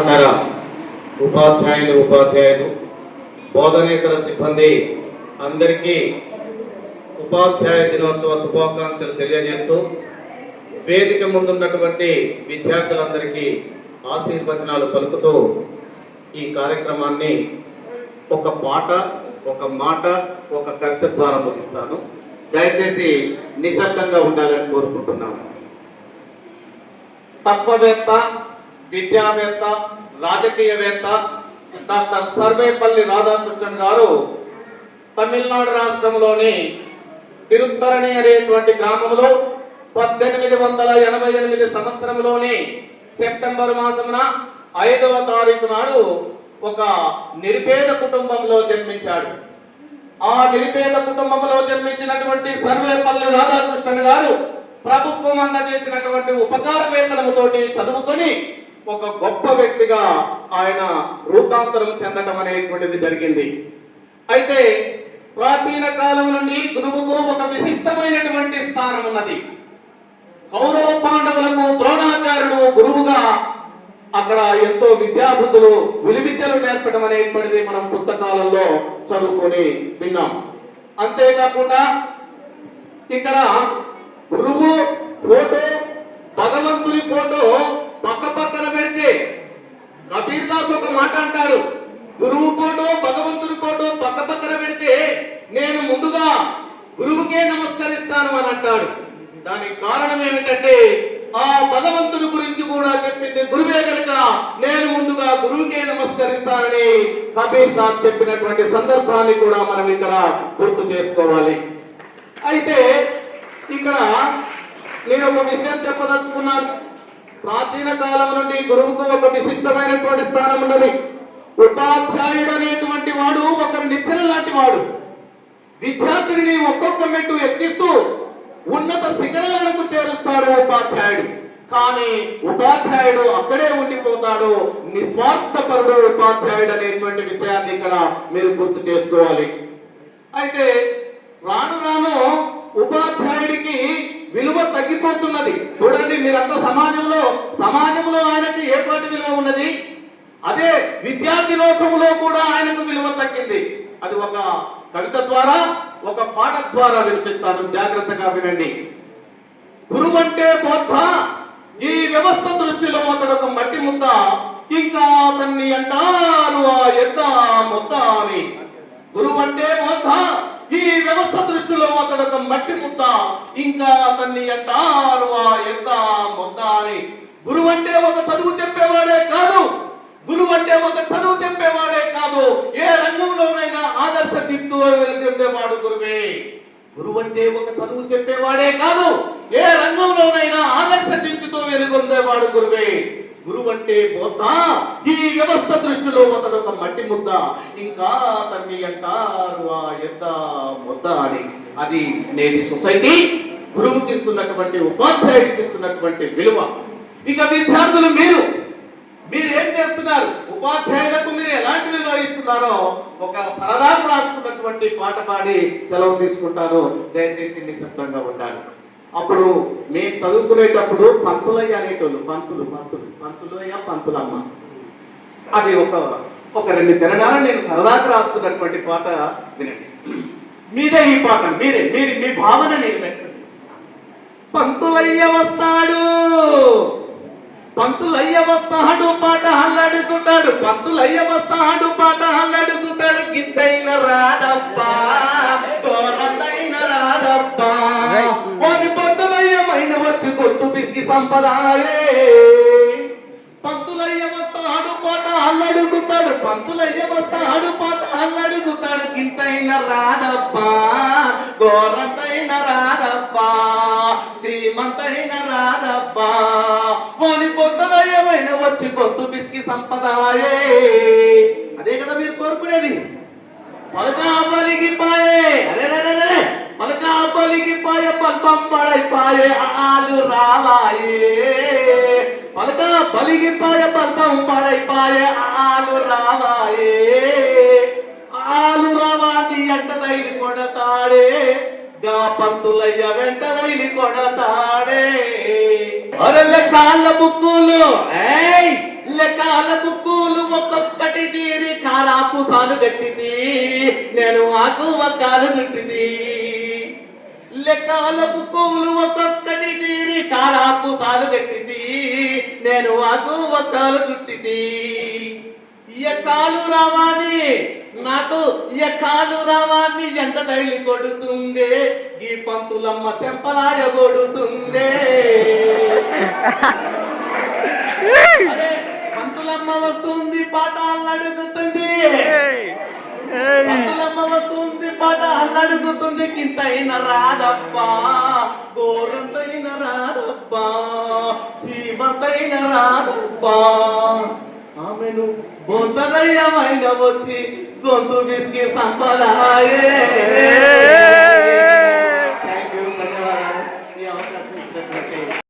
సమాచార ఉపాధ్యాయులు ఉపాధ్యాయులు బోధనేతర సిబ్బంది అందరికీ ఉపాధ్యాయ దినోత్సవ శుభాకాంక్షలు తెలియజేస్తూ వేదిక ముందున్నటువంటి విద్యార్థులందరికీ ఆశీర్వచనాలు పలుకుతూ ఈ కార్యక్రమాన్ని ఒక పాట ఒక మాట ఒక కవిత ద్వారా ముగిస్తాను. దయచేసి నిశ్శబ్దంగా ఉండాలని కోరుకుంటున్నాను. తత్వవేత్త విద్యావేత్త రాజకీయవేత్త డాక్టర్ సర్వేపల్లి రాధాకృష్ణన్ గారు తమిళనాడు రాష్ట్రంలోని తిరుత్తరణి అనేటువంటి గ్రామంలో పద్దెనిమిది వందల ఎనభై ఎనిమిది సంవత్సరంలోని సెప్టెంబర్ మాసమున ఐదవ తారీఖు నాడు ఒక నిరుపేద కుటుంబంలో జన్మించాడు. ఆ నిరుపేద కుటుంబంలో జన్మించినటువంటి సర్వేపల్లి రాధాకృష్ణన్ గారు ప్రభుత్వం అందజేసినటువంటి ఉపకార వేతనముతోటి చదువుకొని ఒక గొప్ప వ్యక్తిగా ఆయన రూపాంతరం చెందటం అనేటువంటిది జరిగింది. అయితే ప్రాచీన కాలం నుండి గురువుకు ఒక విశిష్టమైనటువంటి స్థానం ఉన్నది. కౌరవ పాండవులకు ద్రోణాచార్యుడు గురువుగా అక్కడ ఎంతో విద్యాబుద్ధులు విలువిద్యలు నేర్పడం అనేటువంటిది మనం పుస్తకాలలో చదువుకొని విన్నాం. అంతేకాకుండా ఇక్కడ గురువు ఫోటో భగవంతుని ఫోటో పక్క కబీర్ ఒక మాట అంటాడు. గురువు కోటో భగవంతుడు కోటో పక్క పక్కన పెడితే నేను ముందుగా గురువుకే నమస్కరిస్తాను అని అంటాడు. దానికి కారణం ఏమిటంటే ఆ భగవంతుని గురించి కూడా చెప్పింది గురువే కనుక నేను ముందుగా గురువుకే నమస్కరిస్తానని కబీర్ దాస్ చెప్పినటువంటి సందర్భాన్ని కూడా మనం ఇక్కడ గుర్తు చేసుకోవాలి. అయితే ఇక్కడ నేను ఒక విషయం చెప్పదలుచుకున్నాను. ప్రాచీన కాలం నుండి గురువుకు ఒక విశిష్టమైనటువంటి స్థానం ఉన్నది. ఉపాధ్యాయుడు అనేటువంటి వాడు ఒక నిచ్చెన లాంటి వాడు. విద్యార్థిని ఒక్కొక్క మెట్టు ఎక్కిస్తూ ఉన్నత శిఖరాలకు చేరుస్తాడు ఉపాధ్యాయుడు. కానీ ఉపాధ్యాయుడు అక్కడే ఉండిపోతాడు. నిస్వార్థపరుడు ఉపాధ్యాయుడు అనేటువంటి విషయాన్ని ఇక్కడ మీరు గుర్తు చేసుకోవాలి. అయితే రాను రాను ఉపాధ్యాయుడికి విలువ తగ్గిపోతున్నది. చూడండి. మీరంతా సమాజంలో సమాజంలో ఆయనకి ఏ విలువ ఉన్నది? అదే విద్యార్థి లోకంలో కూడా ఆయనకు విలువ తగ్గింది. అది ఒక కవిత ద్వారా ఒక పాట ద్వారా వినిపిస్తాను. జాగ్రత్తగా వినండి. గురువు అంటే బోధ ఈ వ్యవస్థ దృష్టిలో అతడు ఒక మట్టి ముద్ద. ఇంకా అతన్ని అంటారు ఆ ఎద్ద ముద్ద అని. గురువు అంటే బోధ ఈ వ్యవస్థ దృష్టిలో మట్టి ముద్ద ఇంకా అతన్ని అంటారు ఎంత ముద్ద అని. గురువు అంటే ఒక చదువు చెప్పేవాడే కాదు. గురువు అంటే ఒక చదువు చెప్పేవాడే కాదు. ఏ రంగంలోనైనా ఆదర్శ దిప్తు వెలుగొందేవాడు గురువే గురువు. అంటే ఒక చదువు చెప్పేవాడే కాదు. ఏ రంగంలోనైనా ఆదర్శ దిప్తితో వెలుగొందేవాడు గురువే. గురువు అంటే బోధ. ఈ వ్యవస్థ దృష్టిలో అతడు ఒక మట్టి ముద్ద. ఇంకా అతన్ని అంటారు ఆ వద్దా అని అది నేటి సొసైటీ గురువుకి ఇస్తున్నటువంటి ఉపాధ్యాయుడికి ఇస్తున్నటువంటి విలువ. ఇక విద్యార్థులు మీరు మీరు ఏం చేస్తున్నారు? ఉపాధ్యాయులకు మీరు ఎలాంటి విలువ ఇస్తున్నారో ఒక సరదాకు రాసుకున్నటువంటి పాట పాడి సెలవు తీసుకుంటారో దయచేసి నిశ్శబ్దంగా ఉండాలి. అప్పుడు మేము చదువుకునేటప్పుడు పంతులయ్య అనేటోళ్ళు పంతులు పంతులు పంతులయ్య పంతులమ్మ. అది ఒక ఒక రెండు చరణాలు నేను సరదాకు రాసుకున్నటువంటి పాట వినండి. మీదే ఈ పాట మీరే మీరు మీ భావన నేను వ్యక్తం చేస్తున్నాను పంతులయ్య వస్తాడు. పంతులయ్య వస్తాడు పాట హల్లడుకుంటాడు పంతులయ్య వస్తాడు పాట హల్లడుకుంటాడు గిద్దైన రాదప్పా ఓని పంతులయ్యమైన వచ్చి గొంతు పిసికి సంపదాయే పంతులయ్య వస్తాడు పాట అల్లడుగుతాడు పంతులయ్య వస్తాడు పాట గింతైన రాదప్పా గోరంతైన రాదప్పా శ్రీమంతైన రాదప్పా వాని పొద్దులయ్యమైన వచ్చి గొంతు పిసికి సంపదాయే. అదే కదా మీరు కోరుకునేది? పలకా పలిగిపాయే. అరే రే రే రే పలకా పలిగిపాయ పల్పం పడైపాయే. ఆలు రావాయే. పలక పలిగిపాయ పల్పం పడైపాయే. ఆలు రావాయే. ఆలు రావాది ఎంట దైలి కొడతాడే గా పంతులయ్య వెంట దైలి కొడతాడే. అరెల్ల కాళ్ళ బుక్కులు ఏయ్ లెక్కల బుక్కులు ఒక్కొక్కటి చీరి కారాపు సాలు గట్టిది నేను ఆకు ఒక్కలు చుట్టిది. లెక్కల బుక్కులు ఒక్కొక్కటి చీరి కారాపు సాలు గట్టిది నేను ఆకు ఒక్కలు చుట్టిది. ఎక్కాలు రావాని. నాకు ఎక్కాలు రావాన్ని ఎంత తగిలి కొడుతుందే? ఈ పంతులమ్మ చెంపలాయ కొడుతుందే. పంతులమ్మ వస్తుంది పాట అడుగుతుంది. పంతులమ్మ వస్తుంది పాట అడుగుతుంది. కింతైన రాదబ్బా గోరంతైన రాదబ్బా చీమంతైన రాదబ్బా ఆమెను గొంతదయ్యమైన వచ్చి గొంతు బిస్కి సంపదాయే థ్యాంక్ యూ ధన్యవాదాలు. ఈ అవకాశం ఇచ్చినట్లయితే.